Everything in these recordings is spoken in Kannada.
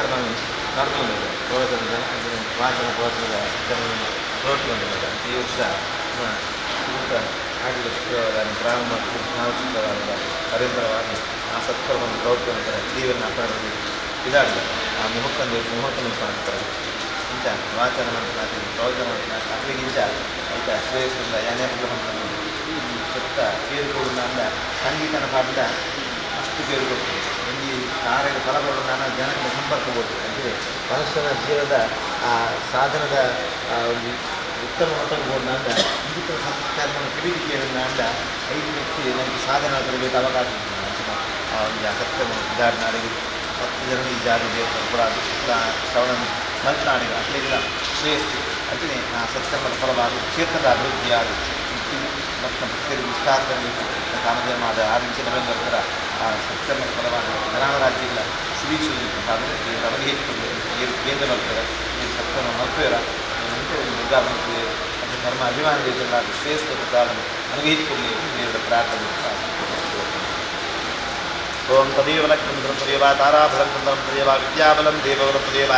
ಕಾರ್ಯಕ್ರಮವನ್ನು ನಡೆದುಕೊಂಡಿದೆ ಪ್ರವಚನದ ವಾಚನ ಪ್ರವಚನದ ಕಾರ್ಯಕ್ರಮವನ್ನು ನೋಡಿಕೊಂಡಿದ್ದಾರೆ ಈ ವರ್ಷ ಊಟ ಆಡಳಿತ ಶುಕ್ರವಾರ ಬ್ರಾಹ್ಮಣ ನಾವು ಶುಕ್ರವಾರದ ಅರೇಂದ್ರವಾಗಿ ಆ ಸತ್ಕರ್ಮವನ್ನು ಪ್ರವೃತ್ತಿಯಂತರ ಜೀವನ ಅಪರಾಧ ಇದಾಡಿದೆ ಆ ಮುಹೂರ್ತ ಮುಹೂರ್ತ ಮುಹೂರ್ತನ ಮಾಡ್ತಾರೆ. ಇಂಥ ವಾಚನ ಮಂತ್ರಾತಿ ಪ್ರವಚನ ಮಾಡ್ತಾರೆ ಅದರಿಂದ ಅಂತ ಶ್ರೇಯಸ್ಸಿಂದ ಯಾನೇಂದ್ರ ಮಂತ್ರವನ್ನು ಸುತ್ತ ಕೇಳಿಕೊಳ್ಳೋಣ ಅಂತ ಸಂಗೀತನ ಪಾಠದ ಅಷ್ಟು ಕೇಳಿಕೊಡ್ತೀವಿ ಕಾರ್ಯದ ಫಲಗಳು ಜನಗಳ ಜನಕ್ಕೆ ಕೊಡ್ತೀನಿ ಅಂದರೆ ಮನುಷ್ಯನ ಜೀವನದ, ಆ, ಸಾಧನದ ಒಂದು ಉತ್ತಮ ಮಟ್ಟಕ್ಕೆ ಹೋದಂಡ ಇಂದಿನ ಸಂಸ್ಕಾರವನ್ನು ಅಂಡ ಐದು ವ್ಯಕ್ತಿ ನನಗೆ ಸಾಧನ ಕೊಡಬೇಕು ಅವಕಾಶ ಆ, ಒಂದು ಸತ್ಯಮ ಉದಾಹರಣೆ ಹತ್ತು ಜನ ಈ ಜಾಗಗೆ ಕೂಡ ಶ್ರವಣ ಮಲ್ನಾಡಿಗೆ ಅಟ್ಲಿಲ್ಲ ಶ್ರೇಯಸ್ಸು. ಅದೇ ಆ ಸತ್ಕರ್ಮದ ಫಲವಾಗಿ ಕ್ಷೇತ್ರದ ಅಭಿವೃದ್ಧಿಯಾಗಿ ಮತ್ತು ಭಕ್ತರಿಗೆ ವಿಸ್ತಾರದಲ್ಲಿ ಕಾಮಧರ್ಮಾದ ಆರೋಗ್ಯ ನವೆಂಬರ್ತರ ಆ ಸತ್ಕರ್ಮದ ಫಲವಾಗಿ ಗ್ರಾಮ ರಾಜ್ಯಗಳ ಅವರಿಗೆ ಹೆಚ್ಚು ಏನು ಕೇಂದ್ರ ಬರ್ತಾರೆ ಈ ಸತ್ಕರ್ಮ ಮಲ್ಪೇರ ಅಂತ ಒಂದು ಮಲ್ಪೇ ಮತ್ತು ಧರ್ಮ ಅಭಿಮಾನಿಗಳಿಗೆಲ್ಲ ಶ್ರೇಷ್ಠ ಪ್ರಸಾದವನ್ನು ಅನುಗ್ರಹಿಸಿಕೊಡಲಿ ದೇವರ ಪ್ರಾರ್ಥನೆ ಓಂ ತದೇವ ಲಕ್ಷ್ಮೀ ತದೇವ ತಾರಾಫಲಂ ತದೇವ ವಿದ್ಯಾಬಲಂ ದೇವವೃತ್ತದೇವ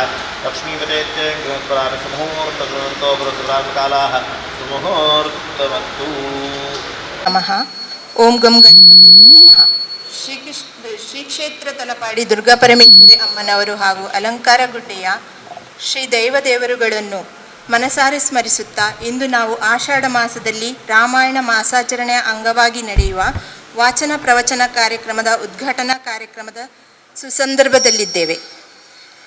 ಸುಮುಹೂರ್ತಮತ್ತು ನಮಃ. ಓಂ ಗಂ ಗಣಪತಿ ನಮಃ. ಶ್ರೀಕೃಷ್ಣ ಶ್ರೀಕ್ಷೇತ್ರ ತಲಪಾಡಿ ದುರ್ಗಾ ಪರಮೇಶ್ವರಿ ಅಮ್ಮನವರು ಹಾಗೂ ಅಲಂಕಾರ ಗುಡ್ಡೆಯ ಶ್ರೀ ದೈವದೇವರುಗಳನ್ನು ಮನಸಾರೆ ಸ್ಮರಿಸುತ್ತಾ ಇಂದು ನಾವು ಆಷಾಢ ಮಾಸದಲ್ಲಿ ರಾಮಾಯಣ ಮಾಸಾಚರಣೆಯ ಅಂಗವಾಗಿ ನಡೆಯುವ ವಾಚನ ಪ್ರವಚನ ಕಾರ್ಯಕ್ರಮದ ಉದ್ಘಾಟನಾ ಕಾರ್ಯಕ್ರಮದ ಸುಸಂದರ್ಭದಲ್ಲಿದ್ದೇವೆ.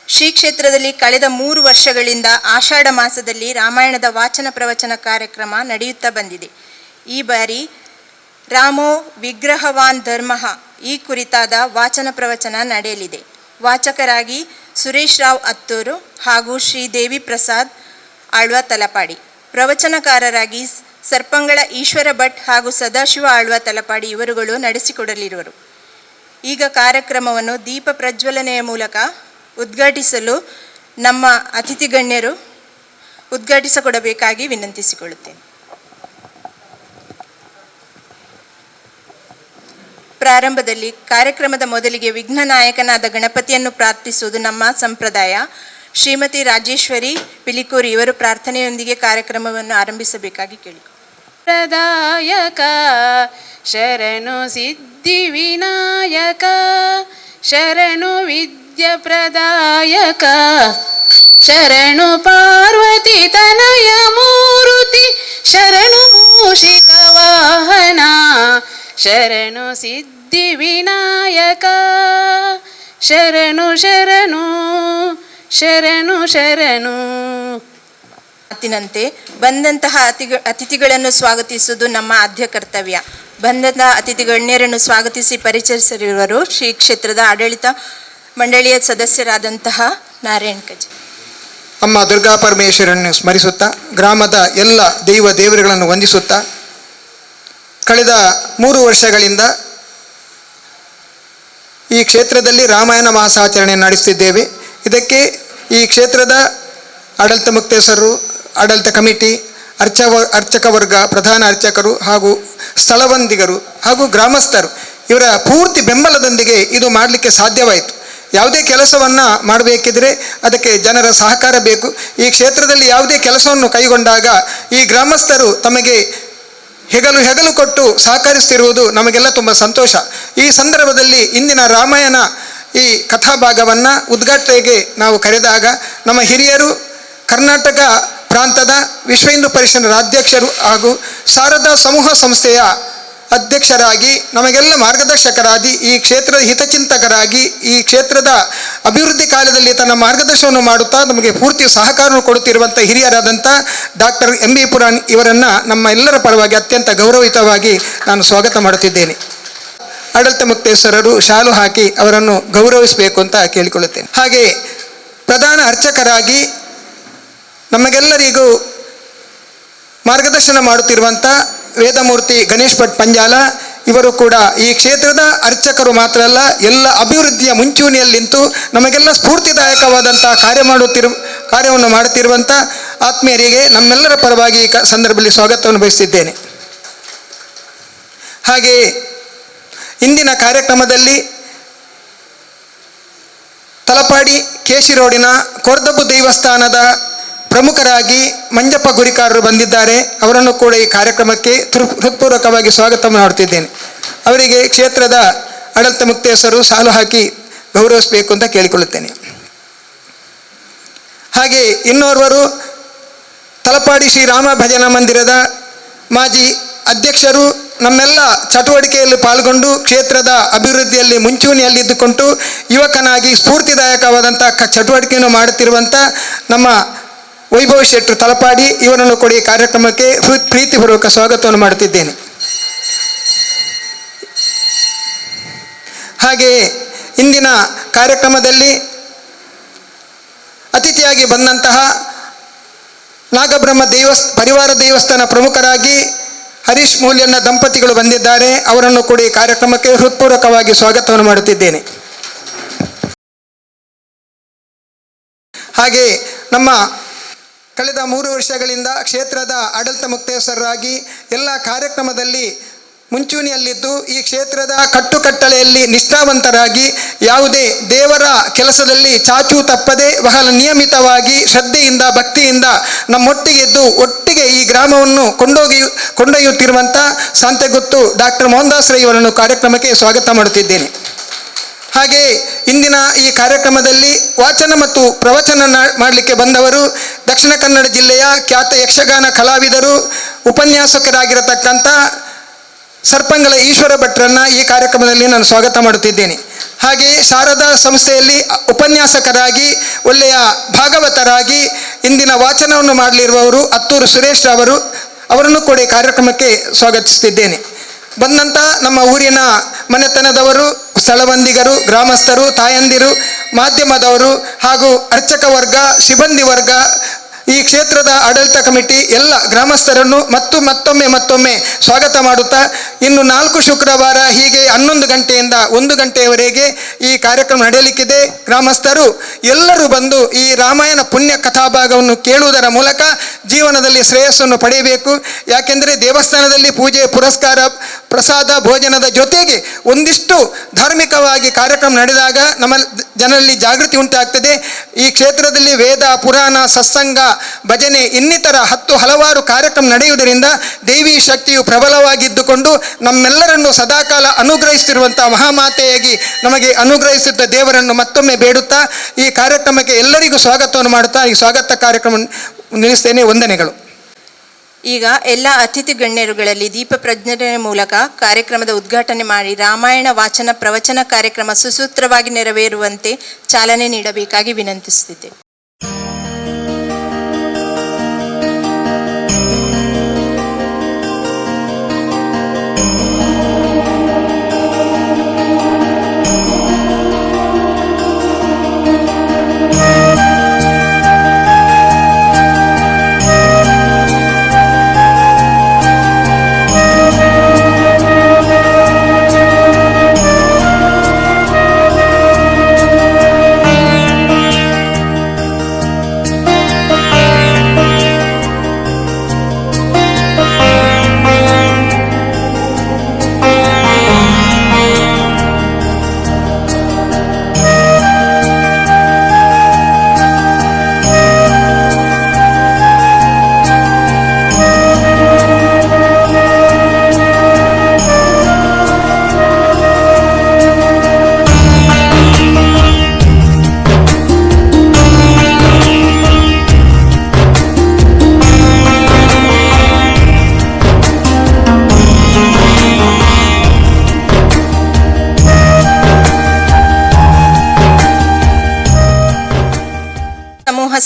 ಶ್ರೀ ಕ್ಷೇತ್ರದಲ್ಲಿ ಕಳೆದ ಮೂರು ವರ್ಷಗಳಿಂದ ಆಷಾಢ ಮಾಸದಲ್ಲಿ ರಾಮಾಯಣದ ವಾಚನ ಪ್ರವಚನ ಕಾರ್ಯಕ್ರಮ ನಡೆಯುತ್ತಾ ಬಂದಿದೆ. ಈ ಬಾರಿ ರಾಮೋ ವಿಗ್ರಹವಾನ್ ಧರ್ಮಃ ಈ ಕುರಿತಾದ ವಾಚನ ಪ್ರವಚನ ನಡೆಯಲಿದೆ. ವಾಚಕರಾಗಿ ಸುರೇಶ್ ರಾವ್ ಅತ್ತೂರು ಹಾಗೂ ಶ್ರೀ ದೇವಿ ಪ್ರಸಾದ್ ಆಳ್ವ ತಲಪಾಡಿ. ಪ್ರವಚನಕಾರರಾಗಿ ಸರ್ಪಂಗಳ ಈಶ್ವರ ಭಟ್ ಹಾಗೂ ಸದಾಶಿವ ಆಳ್ವ ತಲಪಾಡಿ ಇವರುಗಳು ನಡೆಸಿಕೊಡಲಿರುವರು. ಈಗ ಕಾರ್ಯಕ್ರಮವನ್ನು ದೀಪ ಪ್ರಜ್ವಲನೆಯ ಮೂಲಕ ಉದ್ಘಾಟಿಸಲು ನಮ್ಮ ಅತಿಥಿ ಗಣ್ಯರು ಉದ್ಘಾಟಿಸಿಕೊಡಬೇಕಾಗಿ ವಿನಂತಿಸಿಕೊಳ್ಳುತ್ತೇನೆ. ಪ್ರಾರಂಭದಲ್ಲಿ ಕಾರ್ಯಕ್ರಮದ ಮೊದಲಿಗೆ ವಿಘ್ನ ನಾಯಕನಾದ ಗಣಪತಿಯನ್ನು ಪ್ರಾರ್ಥಿಸುವುದು ನಮ್ಮ ಸಂಪ್ರದಾಯ. ಶ್ರೀಮತಿ ರಾಜೇಶ್ವರಿ ಪಿಲಿಕೂರಿ ಇವರು ಪ್ರಾರ್ಥನೆಯೊಂದಿಗೆ ಕಾರ್ಯಕ್ರಮವನ್ನು ಆರಂಭಿಸಬೇಕಾಗಿ ಕೇಳಿ ಶರಣು ವಿದ್ಯ ಪ್ರದಾಯಕ. ಶರಣು ಪಾರ್ವತಿ ತನಯ ಮೂರುತಿ. ಶರಣು ಮೂಷಿಕ ವಾಹನ. ಶರಣು ಸಿದ್ಧಿ ವಿನಾಯಕ. ಶರಣು ಶರಣು ಶರಣು ಶರಣು. ಮಾತಿನಂತೆ ಬಂದಂತಹ ಅತಿಥಿಗಳನ್ನು ಸ್ವಾಗತಿಸುವುದು ನಮ್ಮ ಆದ್ಯ ಕರ್ತವ್ಯ. ಬಂದಂತಹ ಅತಿಥಿ ಗಣ್ಯರನ್ನು ಸ್ವಾಗತಿಸಿ ಪರಿಚಯಿಸಿರುವರು ಶ್ರೀ ಕ್ಷೇತ್ರದ ಆಡಳಿತ ಮಂಡಳಿಯ ಸದಸ್ಯರಾದಂತಹ ನಾರಾಯಣ್ ಕಜಿ. ಅಮ್ಮ ದುರ್ಗಾ ಪರಮೇಶ್ವರನ್ನು ಸ್ಮರಿಸುತ್ತಾ, ಗ್ರಾಮದ ಎಲ್ಲ ದೈವ ದೇವರುಗಳನ್ನು ವಂದಿಸುತ್ತಾ, ಕಳೆದ ಮೂರು ವರ್ಷಗಳಿಂದ ಈ ಕ್ಷೇತ್ರದಲ್ಲಿ ರಾಮಾಯಣ ಮಾಸಾಚರಣೆ ನಡೆಸುತ್ತಿದ್ದೇವೆ ಇದಕ್ಕೆ ಈ ಕ್ಷೇತ್ರದ ಆಡಳಿತ ಮುಕ್ತೇಶ್ವರರು ಆಡಳಿತ ಕಮಿಟಿ ಅರ್ಚ ಅರ್ಚಕ ವರ್ಗ, ಪ್ರಧಾನ ಅರ್ಚಕರು ಹಾಗೂ ಸ್ಥಳವಂದಿಗರು ಹಾಗೂ ಗ್ರಾಮಸ್ಥರು ಇವರ ಪೂರ್ತಿ ಬೆಂಬಲದೊಂದಿಗೆ ಇದು ಮಾಡಲಿಕ್ಕೆ ಸಾಧ್ಯವಾಯಿತು. ಯಾವುದೇ ಕೆಲಸವನ್ನು ಮಾಡಬೇಕಿದ್ರೆ ಅದಕ್ಕೆ ಜನರ ಸಹಕಾರ ಬೇಕು. ಈ ಕ್ಷೇತ್ರದಲ್ಲಿ ಯಾವುದೇ ಕೆಲಸವನ್ನು ಕೈಗೊಂಡಾಗ ಈ ಗ್ರಾಮಸ್ಥರು ತಮಗೆ ಹೆಗಲು ಹೆಗಲು ಕೊಟ್ಟು ಸಹಕರಿಸ್ತಿರುವುದು ನಮಗೆಲ್ಲ ತುಂಬ ಸಂತೋಷ. ಈ ಸಂದರ್ಭದಲ್ಲಿ ಇಂದಿನ ರಾಮಾಯಣ ಈ ಕಥಾಭಾಗವನ್ನು ಉದ್ಘಾಟನೆಗೆ ನಾವು ಕರೆದಾಗ ನಮ್ಮ ಹಿರಿಯರು ಕರ್ನಾಟಕ ಪ್ರಾಂತದ ವಿಶ್ವ ಹಿಂದೂ ಪರಿಷತ್ನ ಅಧ್ಯಕ್ಷರು ಹಾಗೂ ಶಾರದಾ ಸಮೂಹ ಸಂಸ್ಥೆಯ ಅಧ್ಯಕ್ಷರಾಗಿ ನಮಗೆಲ್ಲ ಮಾರ್ಗದರ್ಶಕರಾಗಿ, ಈ ಕ್ಷೇತ್ರದ ಹಿತಚಿಂತಕರಾಗಿ, ಈ ಕ್ಷೇತ್ರದ ಅಭಿವೃದ್ಧಿ ಕಾಲದಲ್ಲಿ ತನ್ನ ಮಾರ್ಗದರ್ಶನವನ್ನು ಮಾಡುತ್ತಾ ನಮಗೆ ಪೂರ್ತಿ ಸಹಕಾರವನ್ನು ಕೊಡುತ್ತಿರುವಂಥ ಹಿರಿಯರಾದಂಥ ಡಾಕ್ಟರ್ ಎಂ ಬಿ ಪುರಾಣ್ ಇವರನ್ನು ನಮ್ಮ ಎಲ್ಲರ ಪರವಾಗಿ ಅತ್ಯಂತ ಗೌರವಯುತವಾಗಿ ನಾನು ಸ್ವಾಗತ ಮಾಡುತ್ತಿದ್ದೇನೆ. ಆಡಳಿತ ಮುಕ್ತೇಶ್ವರರು ಶಾಲು ಹಾಕಿ ಅವರನ್ನು ಗೌರವಿಸಬೇಕು ಅಂತ ಕೇಳಿಕೊಳ್ಳುತ್ತೇನೆ. ಹಾಗೆ ಪ್ರಧಾನ ಅರ್ಚಕರಾಗಿ ನಮಗೆಲ್ಲರಿಗೂ ಮಾರ್ಗದರ್ಶನ ಮಾಡುತ್ತಿರುವಂಥ ವೇದಮೂರ್ತಿ ಗಣೇಶ್ ಭಟ್ ಪಂಜಾಲ, ಇವರು ಕೂಡ ಈ ಕ್ಷೇತ್ರದ ಅರ್ಚಕರು ಮಾತ್ರ ಅಲ್ಲ, ಎಲ್ಲ ಅಭಿವೃದ್ಧಿಯ ಮುಂಚೂಣಿಯಲ್ಲಿ ನಿಂತು ನಮಗೆಲ್ಲ ಸ್ಫೂರ್ತಿದಾಯಕವಾದಂತಹ ಕಾರ್ಯ ಮಾಡುತ್ತಿರು, ಕಾರ್ಯವನ್ನು ಮಾಡುತ್ತಿರುವಂಥ ಆತ್ಮೀಯರಿಗೆ ನಮ್ಮೆಲ್ಲರ ಪರವಾಗಿ ಈ ಸಂದರ್ಭದಲ್ಲಿ ಸ್ವಾಗತವನ್ನು ಬಯಸಿದ್ದೇನೆ ಹಾಗೆಯೇ ಇಂದಿನ ಕಾರ್ಯಕ್ರಮದಲ್ಲಿ ತಲಪಾಡಿ, ಕೇಶಿ ರೋಡಿನ ಕೊರ್ದಬ್ಬು ದೇವಸ್ಥಾನದ ಪ್ರಮುಖರಾಗಿ ಮಂಜಪ್ಪ ಗುರಿಕಾರರು ಬಂದಿದ್ದಾರೆ. ಅವರನ್ನು ಕೂಡ ಈ ಕಾರ್ಯಕ್ರಮಕ್ಕೆ ಹೃತ್ಪೂರ್ವಕವಾಗಿ ಸ್ವಾಗತ ಮಾಡುತ್ತಿದ್ದೇನೆ. ಅವರಿಗೆ ಕ್ಷೇತ್ರದ ಆಡಳಿತ ಮುಕ್ತೇಶ್ವರು ಸಾಲು ಹಾಕಿ ಗೌರವಿಸಬೇಕು ಅಂತ ಕೇಳಿಕೊಳ್ಳುತ್ತೇನೆ. ಹಾಗೆ ಇನ್ನೋರ್ವರು ತಲಪಾಡಿ ಶ್ರೀರಾಮ ಭಜನಾ ಮಂದಿರದ ಮಾಜಿ ಅಧ್ಯಕ್ಷರು ನಮ್ಮೆಲ್ಲ ಚಟುವಟಿಕೆಯಲ್ಲಿ ಪಾಲ್ಗೊಂಡು ಕ್ಷೇತ್ರದ ಅಭಿವೃದ್ಧಿಯಲ್ಲಿ ಮುಂಚೂಣಿಯಲ್ಲಿದ್ದುಕೊಂಡು ಯುವಕನಾಗಿ ಸ್ಫೂರ್ತಿದಾಯಕವಾದಂಥ ಚಟುವಟಿಕೆಯನ್ನು ಮಾಡುತ್ತಿರುವಂಥ ನಮ್ಮ ವೈಭವ್ ಶೆಟ್ಟರು ತಲಪಾಡಿ ಇವರನ್ನು ಕೊಡಿ ಕಾರ್ಯಕ್ರಮಕ್ಕೆ ಪ್ರೀತಿಪೂರ್ವಕ ಸ್ವಾಗತವನ್ನು ಮಾಡುತ್ತಿದ್ದೇನೆ. ಹಾಗೆಯೇ ಇಂದಿನ ಕಾರ್ಯಕ್ರಮದಲ್ಲಿ ಅತಿಥಿಯಾಗಿ ಬಂದಂತಹ ನಾಗಬ್ರಹ್ಮ ದೇವಸ್, ಪರಿವಾರ ದೇವಸ್ಥಾನ ಪ್ರಮುಖರಾಗಿ ಹರೀಶ್ ಮೂಲ್ಯನ ದಂಪತಿಗಳು ಬಂದಿದ್ದಾರೆ. ಅವರನ್ನು ಕೂಡ ಈ ಕಾರ್ಯಕ್ರಮಕ್ಕೆ ಹೃತ್ಪೂರ್ವಕವಾಗಿ ಸ್ವಾಗತವನ್ನು ಮಾಡುತ್ತಿದ್ದೇನೆ. ಹಾಗೆ ನಮ್ಮ ಕಳೆದ ಮೂರು ವರ್ಷಗಳಿಂದ ಕ್ಷೇತ್ರದ ಆಡಳಿತ ಮುಕ್ತೇಶ್ವರರಾಗಿ ಎಲ್ಲ ಕಾರ್ಯಕ್ರಮದಲ್ಲಿ ಮುಂಚೂಣಿಯಲ್ಲಿದ್ದು, ಈ ಕ್ಷೇತ್ರದ ಕಟ್ಟುಕಟ್ಟಳೆಯಲ್ಲಿ ನಿಷ್ಠಾವಂತರಾಗಿ ಯಾವುದೇ ದೇವರ ಕೆಲಸದಲ್ಲಿ ಚಾಚು ತಪ್ಪದೆ ಬಹಳ ನಿಯಮಿತವಾಗಿ ಶ್ರದ್ಧೆಯಿಂದ, ಭಕ್ತಿಯಿಂದ ನಮ್ಮೊಟ್ಟಿಗೆದ್ದು ಒಟ್ಟಿಗೆ ಈ ಗ್ರಾಮವನ್ನು ಕೊಂಡೋಗಿ ಕೊಂಡೊಯ್ಯುತ್ತಿರುವಂಥ ಸಂತೆಗುತ್ತು ಡಾಕ್ಟರ್ ಮೋಹನ್ದಾಸ್ ರೈ ಅವರನ್ನು ಕಾರ್ಯಕ್ರಮಕ್ಕೆ ಸ್ವಾಗತ ಮಾಡುತ್ತಿದ್ದೇನೆ. ಹಾಗೆ ಇಂದಿನ ಈ ಕಾರ್ಯಕ್ರಮದಲ್ಲಿ ವಾಚನ ಮತ್ತು ಪ್ರವಚನ ಮಾಡಲಿಕ್ಕೆ ಬಂದವರು ದಕ್ಷಿಣ ಕನ್ನಡ ಜಿಲ್ಲೆಯ ಖ್ಯಾತ ಯಕ್ಷಗಾನ ಕಲಾವಿದರು, ಉಪನ್ಯಾಸಕರಾಗಿರತಕ್ಕಂಥ ಸರ್ಪಂಗಲ ಈಶ್ವರ ಭಟ್ರನ್ನ ಈ ಕಾರ್ಯಕ್ರಮದಲ್ಲಿ ನಾನು ಸ್ವಾಗತ ಮಾಡುತ್ತಿದ್ದೇನೆ. ಹಾಗೆ ಶಾರದಾ ಸಂಸ್ಥೆಯಲ್ಲಿ ಉಪನ್ಯಾಸಕರಾಗಿ, ಒಳ್ಳೆಯ ಭಾಗವತರಾಗಿ ಇಂದಿನ ವಾಚನವನ್ನು ಮಾಡಲಿರುವವರು ಅತ್ತೂರು ಸುರೇಶ್ ಅವರು ಅವರನ್ನು ಕೂಡ ಈ ಕಾರ್ಯಕ್ರಮಕ್ಕೆ ಸ್ವಾಗತಿಸುತ್ತಿದ್ದೇನೆ. ಬಂದಂಥ ನಮ್ಮ ಊರಿನ ಮನೆತನದವರು ಸ್ಥಳಬಂದಿಗರು ಗ್ರಾಮಸ್ಥರು, ತಾಯಂದಿರು, ಮಾಧ್ಯಮದವರು ಹಾಗೂ ಅರ್ಚಕ ವರ್ಗ, ಸಿಬ್ಬಂದಿ ವರ್ಗ ಈ ಕ್ಷೇತ್ರದ ಆಡಳಿತ ಕಮಿಟಿ ಎಲ್ಲ ಗ್ರಾಮಸ್ಥರನ್ನು ಮತ್ತು ಮತ್ತೊಮ್ಮೆ ಮತ್ತೊಮ್ಮೆ ಸ್ವಾಗತ ಮಾಡುತ್ತಾ ಇನ್ನು ನಾಲ್ಕು ಶುಕ್ರವಾರ ಹೀಗೆ ಹನ್ನೊಂದು ಗಂಟೆಯಿಂದ ಒಂದು ಗಂಟೆಯವರೆಗೆ ಈ ಕಾರ್ಯಕ್ರಮ ನಡೆಯಲಿಕ್ಕಿದೆ. ಗ್ರಾಮಸ್ಥರು, ಎಲ್ಲರೂ ಬಂದು ಈ ರಾಮಾಯಣ ಪುಣ್ಯ ಕಥಾಭಾಗವನ್ನು ಕೇಳುವುದರ ಮೂಲಕ ಜೀವನದಲ್ಲಿ ಶ್ರೇಯಸ್ಸನ್ನು ಪಡೆಯಬೇಕು. ಯಾಕೆಂದರೆ ದೇವಸ್ಥಾನದಲ್ಲಿ ಪೂಜೆ, ಪುರಸ್ಕಾರ, ಪ್ರಸಾದ, ಭೋಜನದ ಜೊತೆಗೆ ಒಂದಿಷ್ಟು ಧಾರ್ಮಿಕವಾಗಿ ಕಾರ್ಯಕ್ರಮ ನಡೆದಾಗ ನಮ್ಮ ಜನರಲ್ಲಿ ಜಾಗೃತಿ ಉಂಟಾಗ್ತದೆ. ಈ ಕ್ಷೇತ್ರದಲ್ಲಿ ವೇದ, ಪುರಾಣ, ಸತ್ಸಂಗ, ಭಜನೆ ಇನ್ನಿತರ ಹತ್ತು ಹಲವಾರು ಕಾರ್ಯಕ್ರಮ ನಡೆಯುವುದರಿಂದ ದೇವಿ ಶಕ್ತಿಯು ಪ್ರಬಲವಾಗಿದ್ದುಕೊಂಡು ನಮ್ಮೆಲ್ಲರನ್ನು ಸದಾಕಾಲ ಅನುಗ್ರಹಿಸಿರುವಂಥ ಮಹಾಮಾತೆಯಾಗಿ ನಮಗೆ ಅನುಗ್ರಹಿಸಿದ್ದ ದೇವರನ್ನು ಮತ್ತೊಮ್ಮೆ ಬೇಡುತ್ತಾ ಈ ಕಾರ್ಯಕ್ರಮಕ್ಕೆ ಎಲ್ಲರಿಗೂ ಸ್ವಾಗತವನ್ನು ಮಾಡುತ್ತಾ ಈ ಸ್ವಾಗತ ಕಾರ್ಯಕ್ರಮ ನಿಲ್ಲಿಸ್ತೇನೆ. ವಂದನೆಗಳು. ಈಗ ಎಲ್ಲ ಅತಿಥಿ ಗಣ್ಯರುಗಳಲ್ಲಿ ದೀಪ ಪ್ರಜ್ಞೆ ಮೂಲಕ ಕಾರ್ಯಕ್ರಮದ ಉದ್ಘಾಟನೆ ಮಾಡಿ ರಾಮಾಯಣ ವಾಚನ ಪ್ರವಚನ ಕಾರ್ಯಕ್ರಮ ಸುಸೂತ್ರವಾಗಿ ನೆರವೇರುವಂತೆ ಚಾಲನೆ ನೀಡಬೇಕಾಗಿ ವಿನಂತಿಸುತ್ತಿದ್ದೆ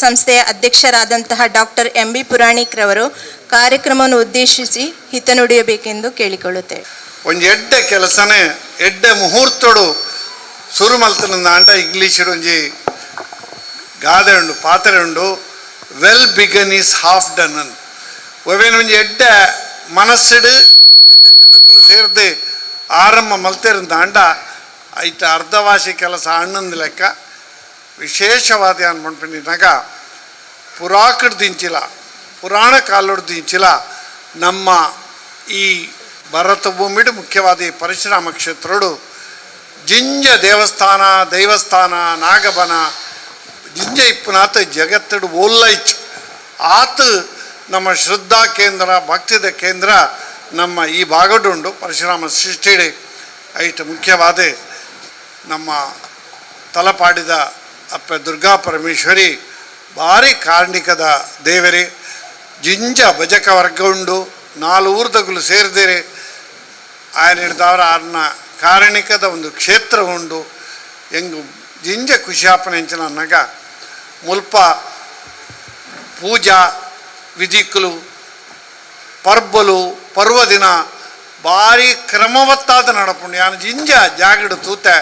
ಸಂಸ್ಥೆಯ ಅಧ್ಯಕ್ಷರಾದಂತಹ ಡಾಕ್ಟರ್ ಎಂ ಬಿ ಪುರಾಣಿಕ್ರವರು ಕಾರ್ಯಕ್ರಮವನ್ನು ಉದ್ದೇಶಿಸಿ ಹಿತನುಡಿಯಬೇಕೆಂದು ಕೇಳಿಕೊಳ್ಳುತ್ತೇವೆ. ಒಂದು ಎಡ್ಡೆ ಕೆಲಸನೇ, ಎಡ್ಡೆ ಮುಹೂರ್ತಡು ಇಂಗ್ಲಿಷ್ ಇಂಗ್ಲೀಷರು ಒಂಜಿ ಗಾದೆ ಉಂಡು, ಪಾತ್ರೆ ಉಂಡು. Well begun is half done ಒವೇನು ಒಂಜಿ ಎಡ್ಡೆ ಮನಸ್ಸಿಡು, ಎಡ್ಡೆ ಜನಕ್ಕಲು ಸೇರ್ದು ಆರಂಭ ಮಲ್ತಿರಂದ ಅಂಡ ಐಟ ಅರ್ಧವಾಸಿ ಕೆಲಸ ಅಣ್ಣಂದು ಲೆಕ್ಕ. ವಿಶೇಷವಾದ ಅನ್ಪಂಪಿನಾಗ ಪುರಾಕಡ್ ದಿಂಚಿಲ ಪುರಾಣ ಕಾಲೋಡ್ ದಿಂಚಿಲ ನಮ್ಮ ಈ ಭರತ ಭೂಮಿಡು ಮುಖ್ಯವಾದ ಈ ಪರಶುರಾಮ ಕ್ಷೇತ್ರಡು ಜಿಂಜ ದೇವಸ್ಥಾನ, ದೈವಸ್ಥಾನ, ನಾಗಬನ, ಜಿಂಜ ಇಪ್ಪನಾಥ ಜಗತ್ತಡು ಓಲ್ಲೈಚ್ ಆತ ನಮ್ಮ ಶ್ರದ್ಧಾ ಕೇಂದ್ರ, ಭಕ್ತಿದ ಕೇಂದ್ರ ನಮ್ಮ ಈ ಭಾಗಡುಂಡು ಪರಶುರಾಮ ಸೃಷ್ಟಿಡೆ ಐಟ್ ಮುಖ್ಯವಾದ ನಮ್ಮ ತಲಪಾಡಿದ ಅಪ್ಪ ದುರ್ಗಾ ಪರಮೇಶ್ವರಿ ಭಾರಿ ಕಾರ್ಣಿಕದ ದೇವರೇ, ಜಿಂಜ ಭಜಕ ವರ್ಗವುಂಡು ನಾಲ್ವೂರ್ದಗಳು ಸೇರಿದರೆ. ಆಯನ ಹಿಡಿದವರ ಅನ್ನ ಕಾರಣಿಕದ ಒಂದು ಕ್ಷೇತ್ರ ಉಂಡು. ಹೆಂಗು ಜಿಂಜ ಖುಷಿಯಾಪನೆ ಹೆಂಚಿನ ಅನ್ನಗ ಮುಲ್ಪ ಪೂಜಾ ವಿಧಿಕಲು, ಪರ್ಬಲು, ಪರ್ವದಿನ ಭಾರಿ ಕ್ರಮವತ್ತಾದ ನಡಪುಂಡು. ಯಾನ ಜಿಂಜ ಜಾಗಡು ತೂತೆ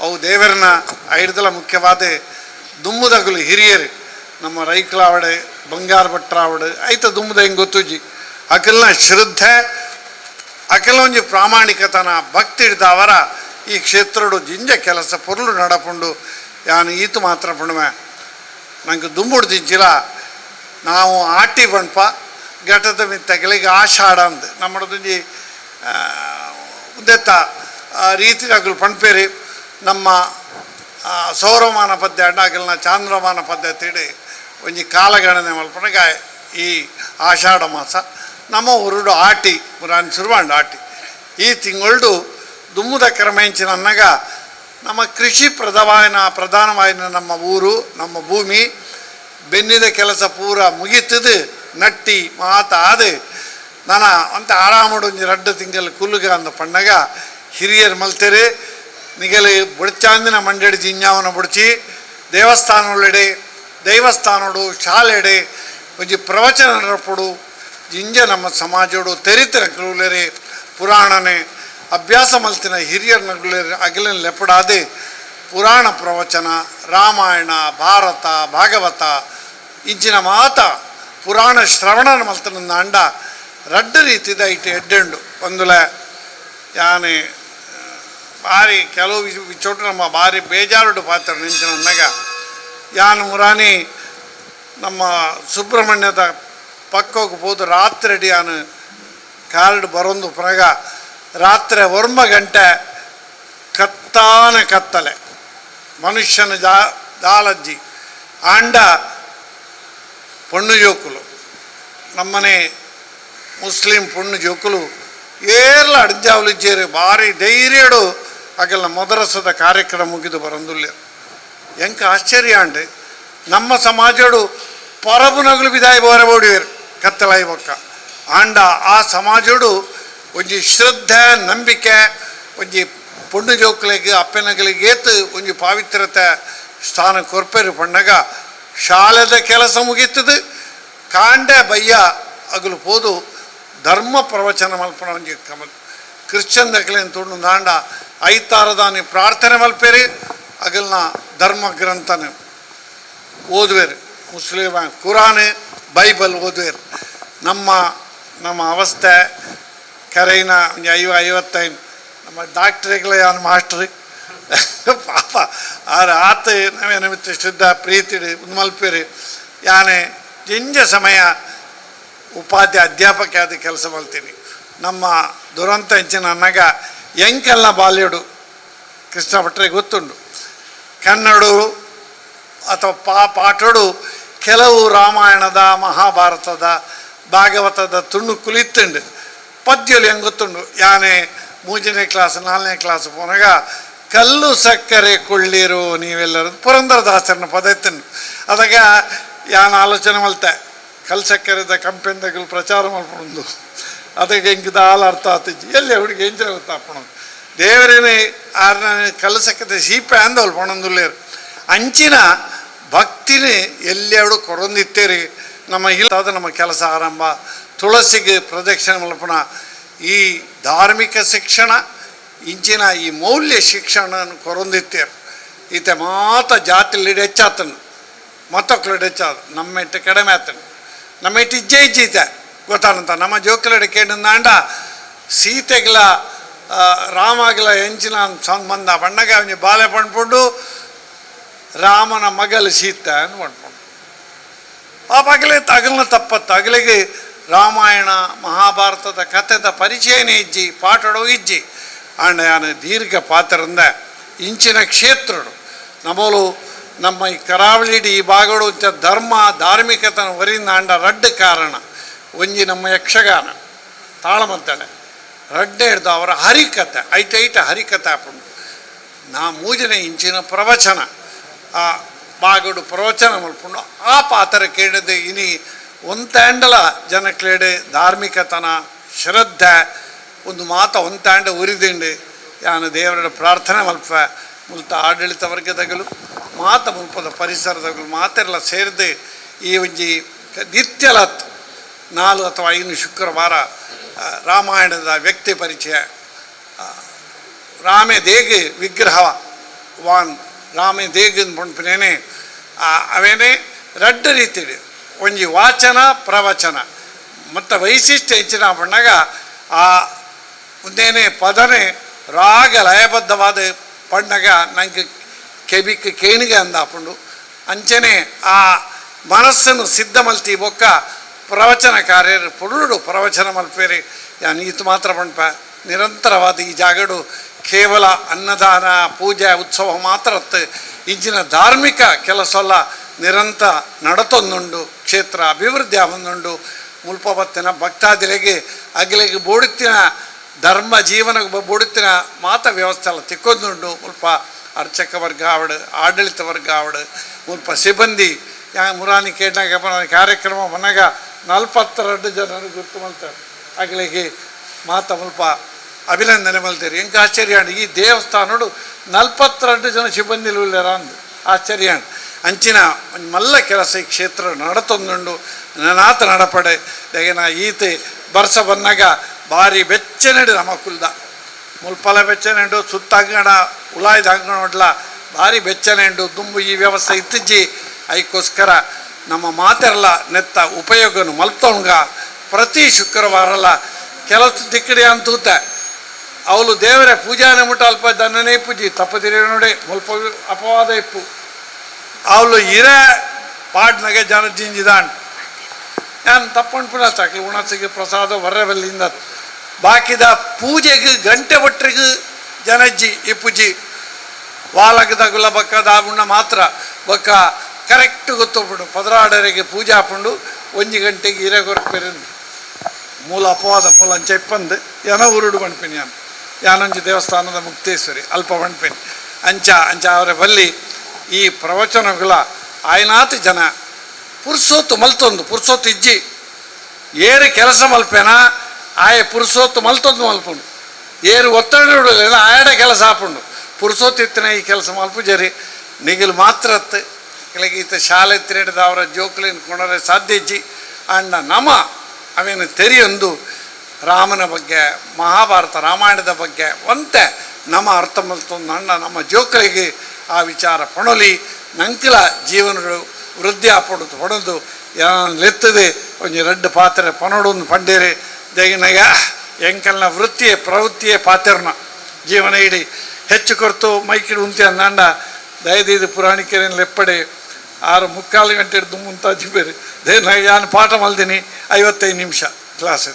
ಅವು ದೇವರನ್ನ ಐಡ್ದಲ ಮುಖ್ಯವಾದ ದುಮ್ಮುದಗುಲು ಹಿರಿಯರು. ನಮ್ಮ ರೈಕ್ಲಾವಡೆ, ಬಂಗಾರ ಭಟ್ರಾವಡೆ, ಐತ ದುಮ್ಮದ ಹೆಂಗೆ ಗೊತ್ತುಜಿ ಅಕಲ್ನ ಶ್ರದ್ಧೆ ಅಕಲ ಒಂಜಿ ಪ್ರಾಮಾಣಿಕತನ, ಭಕ್ತಿ ಹಿಡ್ದವರ ಈ ಕ್ಷೇತ್ರಡು ಜಿಂಜ ಕೆಲಸ ಪೊರ್ಲು ನಡಪುಂಡು, ಯಾನು ಈತು ಮಾತ್ರ ಪುಣ್ಮೆ. ನಂಗೆ ದಿಂಚಿಲ ನಾವು ಆಟಿ ಬಣ್ಪ, ಘಟದ ಮಿತ್ತಗಳಿಗೆ ಆಷಾಢ ಅಂದ್. ಉದ್ದೆತ್ತ ರೀತಿಯಾಗಲು ಪಣ್ಪೇರಿ. ನಮ್ಮ ಸೌರಮಾನ ಪದ್ಯ ಅಡ್ಡಾಗಲ್ನ ಚಾಂದ್ರಮಾನ ಪದ್ಧತಿ ಒಂಜಿ ಕಾಲಗಣನೆ ಮಲ್ಪನಗ ಈ ಆಷಾಢ ಮಾಸ, ನಮ್ಮ ಉರುಡು ಆಟಿ, ಪುರಾಣ ಶುರುವಾಂಡು ಆಟಿ. ಈ ದುಮ್ಮುದ ಕ್ರಮೆಂಚಿನ ಅನ್ನಗ ನಮ್ಮ ಕೃಷಿ ಪ್ರಧಾನ ಪ್ರಧಾನವಾಯಿನ ನಮ್ಮ ಊರು, ನಮ್ಮ ಭೂಮಿ, ಬೆನ್ನಿದ ಕೆಲಸ ಪೂರ ಮುಗಿತದು ನಟ್ಟಿ ಮಾತ ಆದು. ನನ ಅಂತ ಆರಾಮಡು ಒಂಜಿ ರಡ್ಡು ತಿಂಗಳು ಕುಲ್ಲುಗ ಅಂದ ಪಣ್ಣಗ ಹಿರಿಯರು ಮಲ್ತೆರು. ನಿಗಲು ಬುಡಚಾಂದಿನ ಮಂಡಳಿ ಜಿಂಜಾವನ ಬುಡ್ಚಿ ದೇವಸ್ಥಾನಗಳೆಡೆ ದೈವಸ್ಥಾನಡು ಶಾಲೆಡೆ ಒಂಜಿ ಪ್ರವಚನ ನಡಪಡು ಜಿಂಜ ನಮ್ಮ ಸಮಾಜಡು ತೆರಿತಿನ ಕುಲುಲೆರೆ ಪುರಾಣನೆ, ಅಭ್ಯಾಸ ಮಲ್ತಿನ ಹಿರಿಯರ ನಗುಲೆರೆ ಅಗಲಿನ ಲೆಪಡಾದೆ ಪುರಾಣ ಪ್ರವಚನ, ರಾಮಾಯಣ, ಭಾರತ, ಭಾಗವತ, ಇಂಚಿನ ಮಾತ, ಪುರಾಣ ಶ್ರವಣ ಮಲ್ತನ ಅಂಡ ರಡ್ಡ ರೀತಿದ ಇಟ್ಟು ಎಡ್ಡೆಂಡು. ಒಂದುಲ, ಯಾನೆ ಭಾರಿ ಕೆಲವು ವಿಚ ವಿಚೋಟು ನಮ್ಮ ಭಾರಿ ಬೇಜಾರುಡು ಪಾತ್ರ ನಿಂಚಿನ ಅನ್ನಗ ಯಾನ್ ಮುರಾನಿ ನಮ್ಮ ಸುಬ್ರಹ್ಮಣ್ಯದ ಪಕ್ಕಕ್ಕೆ ಹೋದು ರಾತ್ರಿ ಯಾನು ಕಾರ್ಡ್ ಬರೊಂದು ಪುನಗ ರಾತ್ರಿ ವರ್ಮ ಗಂಟೆ ಕತ್ತಾನ ಕತ್ತಲೆ. ಮನುಷ್ಯನ ಜಾ ಜಾಲಜ್ಜಿ. ಆಂಡ ಪೊಣ್ಣು ಜೋಕುಲು. ನಮ್ಮನೆ ಮುಸ್ಲಿಂ ಪೊಣ್ಣು ಜೋಕುಲು. ಏರ್ಲ ಅಡ್ಜಾವಲಿಜ್ಜೇರು ಭಾರಿ ಧೈರ್ಯಡು ಆಗಲ್ಲ ಮೊದರಸದ ಕಾರ್ಯಕ್ರಮ ಮುಗಿದು ಬರಂದುಲ್ಲ ಎಂಕ ಆಶ್ಚರ್ಯ ಅಂಡ್ರಿ ನಮ್ಮ ಸಮಾಜಡು ಪರಬುನಗುಲು ಬಿದಾಯಿ ಬೋರಬೋಡಿಯರು ಕತ್ತಲಾಯಿ ಬೊಕ್ಕ. ಆಂಡ ಆ ಸಮಾಜಡು ಒಂಜಿ ಶ್ರದ್ಧೆ, ನಂಬಿಕೆ, ಒಂಜಿ ಪುಣ್ಯ ಜೋಕ್ಲಿಗೆ ಅಪ್ಪನಗಳಿಗೇತು ಒಂಜಿ ಪಾವಿತ್ರತೆ ಸ್ಥಾನ ಕೊರ್ಪೆರು ಪಣ್ಣಗ ಶಾಲೆದ ಕೆಲಸ ಮುಗೀತದು ಕಾಂಡೆ ಬಯ್ಯ ಅಗಲು ಪೋದು ಧರ್ಮ ಪ್ರವಚನ ಮಲ್ಪನ ಒಂಜಿ ಕಮ ಕ್ರಿಶ್ಚನ್ ದಕ್ಲೆನ್ ತುಂಡು ದಾಂಡ ಐತಾರದಾನಿ ಪ್ರಾರ್ಥನೆ ಮಲ್ಪೇರಿ, ಅಗಲ್ನ ಧರ್ಮ ಗ್ರಂಥನ ಓದುವೆರಿ. ಮುಸ್ಲಿಮ ಕುರಾನ್, ಬೈಬಲ್ ಓದುವೆರಿ. ನಮ್ಮ ನಮ್ಮ ಅವಸ್ಥೆ, ಕರೆಯಿನ ಐವ, ಐವತ್ತೈದು, ನಮ್ಮ ಡಾಕ್ಟ್ರಿಗಳ ಯಾನ್ ಮಾಸ್ಟ್ರಿ? ಪಾಪ ಆರ ಆತ ನಾವೇ ನಿಮಿತ್ತ ಶ್ರದ್ಧ ಪ್ರೀತಿಡಿ ಮಲ್ಪೇರಿ. ಯಾನೆ, ಜಿಂಜ ಸಮಯ ಉಪಾಧ್ಯ ಅಧ್ಯಾಪಕ ಆದ ಕೆಲಸ ಮಾಡ್ತೀನಿ ನಮ್ಮ ದುರಂತ ಹೆಂಚಿನ ಅನ್ನಗ ಎಂಕೆಲ್ಲ ಬಾಲ್ಯಡು. ಕೃಷ್ಣ ಭಟ್ರಿಗೆ ಗೊತ್ತುಂಡು ಕನ್ನಡು ಅಥವಾ ಪಾ, ಪಾಠಡು ಕೆಲವು ರಾಮಾಯಣದ, ಮಹಾಭಾರತದ, ಭಾಗವತದ ತುಂಡು ಕುಲಿತುಂಡು ಪದ್ಯಲು ಹೆಂಗೆ ಗೊತ್ತುಂಡು ಯಾನೆ ಮೂಜನೇ ಕ್ಲಾಸ್ ನಾಲ್ನೇ ಕ್ಲಾಸ್ ಪೋನಾಗ ಕಲ್ಲು ಸಕ್ಕರೆ ಕೊಳ್ಳಿರು, ನೀವೆಲ್ಲರೂ ಪುರಂದರದಾಸರನ ಪದ ಎತ್ತನು ಅದಾಗ ಯಾನ ಆಲೋಚನೆ ಮಲ್ತೆ? ಕಲ್ಲು ಸಕ್ಕರೆದ ಕಂಪೆಂದಗಳು ಪ್ರಚಾರ ಮಾಡ್ಕೊಂಡು. ಅದಕ್ಕೆ ಹೆಂಗಿದ ಹಾಲು ಅರ್ಥ ಆತಿಜ್ಜಿ ಎಲ್ಲಿ ಹುಡುಗಿ ಎಂಚ ಗೊತ್ತಾಪಣ ದೇವರೇನೆ ಆರ್ನ ಕಲಸಕ್ಕೆ ಸೀಪೆ ಅಂದ ಪಣಂದುಲ್ಲೇರು ಅಂಚಿನ ಭಕ್ತಿನೇ ಎಲ್ಲೆರಡು ಕೊರೊಂದಿತ್ತೇರಿ. ನಮ್ಮ ಇಲ್ಲದ ನಮ್ಮ ಕೆಲಸ ಆರಂಭ. ತುಳಸಿಗೆ ಪ್ರದಕ್ಷಿಣೆ ಮಲ್ಪಣ. ಈ ಧಾರ್ಮಿಕ ಶಿಕ್ಷಣ, ಇಂಚಿನ ಈ ಮೌಲ್ಯ ಶಿಕ್ಷಣ ಕೊರೊಂದಿತ್ತೇರು. ಈತ ಮಾತ ಜಾತಿಲಿ ಹೆಚ್ಚಾತನು. ಹೆಚ್ಚಾದ. ನಮ್ಮ ಇಟ್ಟು ಕಡಿಮೆ ಆತನು. ನಮ್ಮ ಇಟ್ಟು ಇಜ್ಜೆ ಇಜ್ಜೈತೆ ಗೊತ್ತಾನಂತ ನಮ್ಮ ಜೋಕಲಡೆ ಕೇಂದ್ರ ಸೀತೆಗಳ ರಾಮಗಳ ಎಂಚಿನ ಸಂಬಂಧ ಬಣ್ಣಗ ಅವನಿಗೆ ಬಾಲೆ ಪಣ್ಪುಂಡು ರಾಮನ ಮಗಲು ಸೀತೆ ಅಂತ ಪಣ್ಪುಂಡು ಪಾಪ ಅಗಲೇ ತಗಲ್ನ ತಪ್ಪತ್ತು. ರಾಮಾಯಣ, ಮಹಾಭಾರತದ ಕಥೆದ ಪರಿಚಯನೇ ಇಜ್ಜಿ, ಪಾಠಡೋ ಇಜ್ಜಿ. ಆಂಡ ಯಾನು ದೀರ್ಘ ಪಾತ್ರಂದ ಇಂಚಿನ ಕ್ಷೇತ್ರಡು. ನಮೋಲು ನಮ್ಮ ಈ ಕರಾವಳಿಡಿ ಈ ಭಾಗಡು ಧರ್ಮ, ಧಾರ್ಮಿಕತನ ವರಿಂದ ಆಂಡ ರಡ್ಡು ಕಾರಣ. ಒಂಜಿ ನಮ್ಮ ಯಕ್ಷಗಾನ ತಾಳಮದ್ದಳೆ ರಡ್ಡೆ ಹಿಡ್ದು ಅವರ ಹರಿಕತೆ ಐಟ ಐಟ ಹರಿಕತೆ ಆಪುಂಡು ನಾ ಮೂಜನೆ ಇಂಚಿನ ಪ್ರವಚನ, ಆ ಬಾಗುಡು ಪ್ರವಚನ ಮಲ್ಪುಂಡು. ಆ ಪಾತ್ರ ಕೇಳಿದ, ಇನಿ ಒಂತಾಂಡಲ ಜನಕ್ಲೇಡೆ ಧಾರ್ಮಿಕತನ, ಶ್ರದ್ಧೆ, ಒಂದು ಮಾತ ಒಂತಾಂಡ ಉರಿದಿಂಡು, ಯಾನು ದೇವರ ಪ್ರಾರ್ಥನೆ ಮಲ್ಪ, ಮುಲ್ತ ಆಡಳಿತ ವರ್ಗದಗಲು ಮಾತ ಮುಲ್ಪದ ಪರಿಸರದಗಲು ಮಾತೆಲ್ಲ ಸೇರಿದೆ ಈ ಒಂಜಿ ನಿತ್ಯಲತ್ ನಾಲ್ಕು ಅಥವಾ ಐದು ಶುಕ್ರವಾರ ರಾಮಾಯಣದ ವ್ಯಕ್ತಿ ಪರಿಚಯ. ರಾಮೆ ದೇಗ್ ವಿಗ್ರಹ, ವಾನ್ ರಾಮೆ ದೇಗ್ ಪಂಪಿನೇನೆ ಅವೇನೆ ರಡ್ಡ ರೀತಿ ಒಂಜಿ ವಾಚನ, ಪ್ರವಚನ. ಮತ್ತು ವೈಶಿಷ್ಟ್ಯ ಹೆಚ್ಚಿನ ಬಣ್ಣಗ, ಆ ಮುಂದೇನೆ ಪದನೆ ರಾಗ ಲಯಬದ್ಧವಾದ ಪಣ್ಣಗ ನಂಗೆ ಕೆಬಿಕ್ ಕೇಣಿಗೆ ಅಂದಾಪುಂಡು. ಅಂಚನೆ ಆ ಮನಸ್ಸನ್ನು ಸಿದ್ಧ ಮಲ್ತಿ ಬೊಕ್ಕ ಪ್ರವಚನ ಕಾರ್ಯ ಪುರುಡು ಪ್ರವಚನ ಮಲ್ಪೇರಿ. ಈತ ಮಾತ್ರ ಪಂಪ, ನಿರಂತರವಾದ ಈ ಜಾಗಡು ಕೇವಲ ಅನ್ನದಾನ, ಪೂಜೆ, ಉತ್ಸವ ಮಾತ್ರ ಇಂಚಿನ ಧಾರ್ಮಿಕ ಕೆಲಸಲ್ಲ ನಿರಂತರ ನಡತೊಂದುಂಡು, ಕ್ಷೇತ್ರ ಅಭಿವೃದ್ಧಿ ಆವೊಂದುಂಡು. ಮುಲ್ಪ ಬತ್ತಿನ ಭಕ್ತಾದಿಲೆಗೆ ಅಗಲಿಗೆ ಬೋಡುತ್ತಿನ ಧರ್ಮ ಜೀವನಕ್ಕೆ ಬೋಡುತ್ತಿನ ಮಾತ ವ್ಯವಸ್ಥೆ ಎಲ್ಲ ತಿಕ್ಕೊಂದುಂಡು. ಮುಲ್ಪ ಅರ್ಚಕ ವರ್ಗ ಆವಡು, ಆಡಳಿತ ವರ್ಗ ಆವಡು, ಮುಲ್ಪ ಸಿಬ್ಬಂದಿ, ಯಾ ಮುರಾನಿ ಕೇಟ ಕಾರ್ಯಕ್ರಮ ಮನಾಗ ಜನ ಗುರ್ತು ಮಲ್ತಾರೆ. ಅಗಲಿಗೆ ಮಾತ ಮುಲ್ಪ ಅಭಿನಂದನೆ ಮಲ್ತೀರಿ. ಎಂಕ ಆಶ್ಚರ್ಯ ಈ ದೇವಸ್ಥಾನಡು ನಲ್ವತ್ತೆರಡು ಜನ ಸಿಬ್ಬಂದಿಲು ಇಲ್ಲರ ಅಂದು. ಆಶ್ಚರ್ಯ ಅಂಚಿನ ಮಲ್ಲ ಕೆಲಸ ಈ ಕ್ಷೇತ್ರ ನಡತೊಂದುಂಡು. ನನಾತ ನಡಪಡೆ. ದೆಗನ ಈತೆ ಬರ್ಸ ಬಂದಾಗ ಭಾರಿ ಬೆಚ್ಚನೆಡು ನಮ್ಮ ಕುಲ್ದ. ಮುಲ್ಪಲ ಬೆಚ್ಚನೆಂಡು ಸುತ್ತ ಅಂಗಣ ಉಲಾಯ್ದ ಅಂಗಣ ಭಾರಿ ಬೆಚ್ಚನೆಂಡು ದುಂಬು ಈ ವ್ಯವಸ್ಥೆ ಇತ್ತಿಜ್ಜಿ ಅದಕ್ಕೋಸ್ಕರ ನಮ್ಮ ಮಾತೆರಲ ನೆತ್ತ ಉಪಯೋಗನು ಮಲ್ತೊಂಗ ಪ್ರತಿ ಶುಕ್ರವಾರಲ್ಲ ಕೆಲಸ ದಿಕ್ಕಡಿ ಅಂತೂತ. ಅವಳು ದೇವರ ಪೂಜಾನೆ ಮುಟ್ಟ ಅಲ್ಪ ದನ್ನನೇ ಪೂಜಿ, ತಪ್ಪದಿರಿ ನೋಡಿ ಮುಲ್ಪ ಅಪವಾದ ಇಪ್ಪು. ಅವಳು ಇರ ಪಾಡ್ನಾಗೆ ಜನ ಜಿಂಜಿದಾಣ್ ನಾನು ತಪ್ಪಂಡು ಪುನಃ ಉಣಸಿಗೆ ಪ್ರಸಾದ ಹೊರಬಲ್ಲಿಂದ ಬಾಕಿದ ಪೂಜೆಗೆ ಗಂಟೆ ಬಟ್ಟರಿಗೆ ಜನಜ್ಜಿ ಇಪ್ಪುಜಿ. ವಾಲಗದಗುಲ ಬಕ್ಕದ ಉಣ್ಣ ಮಾತ್ರ. ಬೊಕ್ಕ ಕರೆಕ್ಟ್ ಗೊತ್ತುಬಿಡು ಪದರಾಡರಿಗೆ ಪೂಜೆ ಹಾಕೊಂಡು ಒಂಜಿ ಗಂಟೆಗೆ ಇರಗೊರ್ಪೆರಿನ್ ಮೂಲ ಅಪವಾದ ಮೂಲ ಅಂಚ ಇಪ್ಪಂದು. ಯನ ಉರುಡು ಬಣ್ಪಿನಿ ಯಾನು. ಯಾನೊಂಜಿ ದೇವಸ್ಥಾನದ ಮುಕ್ತೇಶ್ವರಿ, ಅಲ್ಪ ಬಣ್ಪಿನಿ ಅಂಚ ಅಂಚ ಅವರ ಬಲ್ಲಿ ಈ ಪ್ರವಚನಗಳ ಆಯ್ನಾತ್ ಜನ ಪುರ್ಸೋತು ಮಲ್ತೊಂದು ಪುರ್ಸೋತು ಇಜ್ಜಿ. ಏರು ಕೆಲಸ ಮಲ್ಪೇನ? ಆಯ ಪುರ್ಸೋತು ಮಲ್ತೊಂದು ಮಲ್ಪುಂಡು. ಏರು ಒತ್ತಡ ಆಯಡ ಕೆಲಸ ಹಾಪುಂಡು. ಪುರ್ಸೋತು ಇತ್ತಿನ ಈ ಕೆಲಸ ಮಲ್ಪು ಜರಿ. ನಿಗಿಲು ಮಾತ್ರ ಅತ್ತು ಕೆಳಗೆ ಶಾಲೆ ತಿರುಗಿದ ಅವರ ಜೋಕುಲಿನ ಕೊಣರೆ ಸಾಧ್ಯ ಇಜ್ಜಿ ಅಣ್ಣ ನಮ, ಅವೇನು ತೆರಿಯೊಂದು ರಾಮನ ಬಗ್ಗೆ, ಮಹಾಭಾರತ ರಾಮಾಯಣದ ಬಗ್ಗೆ ಒಂತೆ ನಮ ಅರ್ಥ ಮಲ್ತೊಂದು ಅಣ್ಣ ನಮ್ಮ ಜೋಕಲಿಗೆ ಆ ವಿಚಾರ ಪೊಣಲಿ. ನಂಕಿಲ ಜೀವನಗಳು ವೃದ್ಧಿ ಆಪಡುದು ಹೊಡೋದು ಲೆತ್ತದೆ, ಒಂಜಿ ರೆಡ್ ಪಾತ್ರೆ ಪನೋಡೊಂದು ಪಂಡೇರಿ. ದಗಿನಾಗ ಎಂಕಲ್ನ ವೃತ್ತಿಯೇ, ಪ್ರವೃತ್ತಿಯೇ ಪಾತ್ರನ ಜೀವನ ಇಡೀ. ಹೆಚ್ಚು ಕೊರ್ತು ಮೈಕಿಡು ಉಂತಿ ಅಂದಂಡ ದಯದೀದು ಪುರಾಣಿಕರೇನು ಲೆಪ್ಪಡೆ ಆರು ಮುಕ್ಕಾಲು ಗಂಟೆ ಹಿಡ್ದು ಮುಂತಾಜಿ ಬೇರೆ. ದೇನಾಗ ನಾನು ಪಾಠ ಮಲ್ದಿನಿ, ಐವತ್ತೈದು ನಿಮಿಷ ಕ್ಲಾಸ್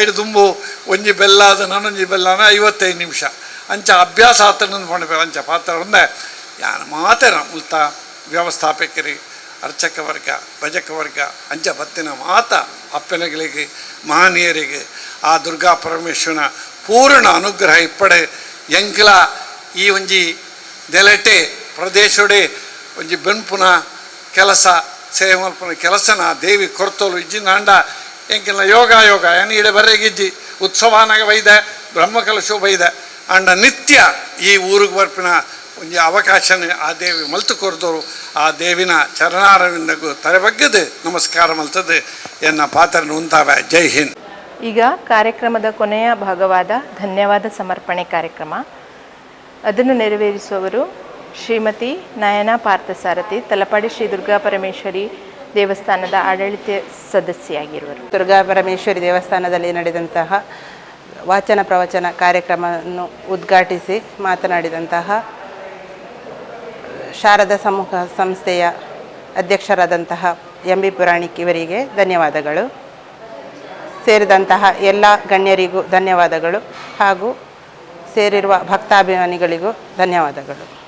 ಐದು ದುಂಬು, ಒಂಜಿ ಬೆಲ್ಲಾದ ನಾನೊಂಜಿ ಬೆಲ್ಲನ ಐವತ್ತೈದು ನಿಮಿಷ. ಅಂಚ ಅಭ್ಯಾಸ ಆತನೊಂದು ಮಾಡಬೇಕು ಅಂಚ ಪಾತ್ರ ಒಂದೇ, ಯಾನು ಮಾತೇನ ಮುಲ್ತ, ವ್ಯವಸ್ಥಾಪಕರಿ, ಅರ್ಚಕ ವರ್ಗ, ಭಜಕ ವರ್ಗ, ಅಂಚ ಬತ್ತಿನ ಮಾತ ಅಪ್ಪನಗಳಿಗೆ, ಮಹನೀಯರಿಗೆ, ಆ ದುರ್ಗಾ ಪರಮೇಶ್ವರನ ಪೂರ್ಣ ಅನುಗ್ರಹ ಇಪ್ಪಡೆ, ಎಂಕ್ಲ ಈ ಒಂಜಿ ನೆಲೆಟೆ, ಪ್ರದೇಶಡೆ, ಒಂಜಿ ಬೆನ್ಪುನ ಕೆಲಸ, ಸೇವಲ್ಪನ ಕೆಲಸನ, ದೇವಿ ಕೊರ್ತೋಲು ಇಜ್ಜಿ ನಾಂಡ ಎಂಕಿನ ಯೋಗ ಯೋಗ, ಏನು ಇಡೆ ಬರೆಗಿಜ್ಜಿ ಉತ್ಸವನಾಗ ಬ್ರಹ್ಮ ಬ್ರಹ್ಮಕಲಶು ಬೈದ, ಅಂಡ ನಿತ್ಯ ಈ ಊರಿಗೆ ಬರ್ಪಿನ ಒಂದು ಅವಕಾಶನ ಆ ದೇವಿ ಮಲ್ತು ಕೊರ್ದೋರು, ಆ ದೇವಿನ ಚರಣಾರವಿಂದಗೂ ತಲೆಬಗ್ಗದು ನಮಸ್ಕಾರ ಮಲ್ತದ್ದು ಎನ್ನ ಪಾತ್ರ ಉಂತಾವೆ. ಜೈ ಹಿಂದ್. ಈಗ ಕಾರ್ಯಕ್ರಮದ ಕೊನೆಯ ಭಾಗವಾದ ಧನ್ಯವಾದ ಸಮರ್ಪಣೆ ಕಾರ್ಯಕ್ರಮ. ಅದನ್ನು ನೆರವೇರಿಸುವವರು ಶ್ರೀಮತಿ ನಯನ ಪಾರ್ಥಸಾರಥಿ, ತಲಪಾಡಿ ಶ್ರೀ ದುರ್ಗಾ ಪರಮೇಶ್ವರಿ ದೇವಸ್ಥಾನದ ಆಡಳಿತ ಸದಸ್ಯೆಯಾಗಿರುವರು. ದುರ್ಗಾ ಪರಮೇಶ್ವರಿ ದೇವಸ್ಥಾನದಲ್ಲಿ ನಡೆದಂತಹ ವಾಚನ ಪ್ರವಚನ ಕಾರ್ಯಕ್ರಮವನ್ನು ಉದ್ಘಾಟಿಸಿ ಮಾತನಾಡಿದಂತಹ ಶಾರದಾ ಸಮೂಹ ಸಂಸ್ಥೆಯ ಅಧ್ಯಕ್ಷರಾದಂತಹ ಎಂ ಬಿ ಪುರಾಣಿಕ್ ಇವರಿಗೆ ಧನ್ಯವಾದಗಳು. ಸೇರಿದಂತಹ ಎಲ್ಲ ಗಣ್ಯರಿಗೂ ಧನ್ಯವಾದಗಳು ಹಾಗೂ ಸೇರಿರುವ ಭಕ್ತಾಭಿಮಾನಿಗಳಿಗೂ ಧನ್ಯವಾದಗಳು.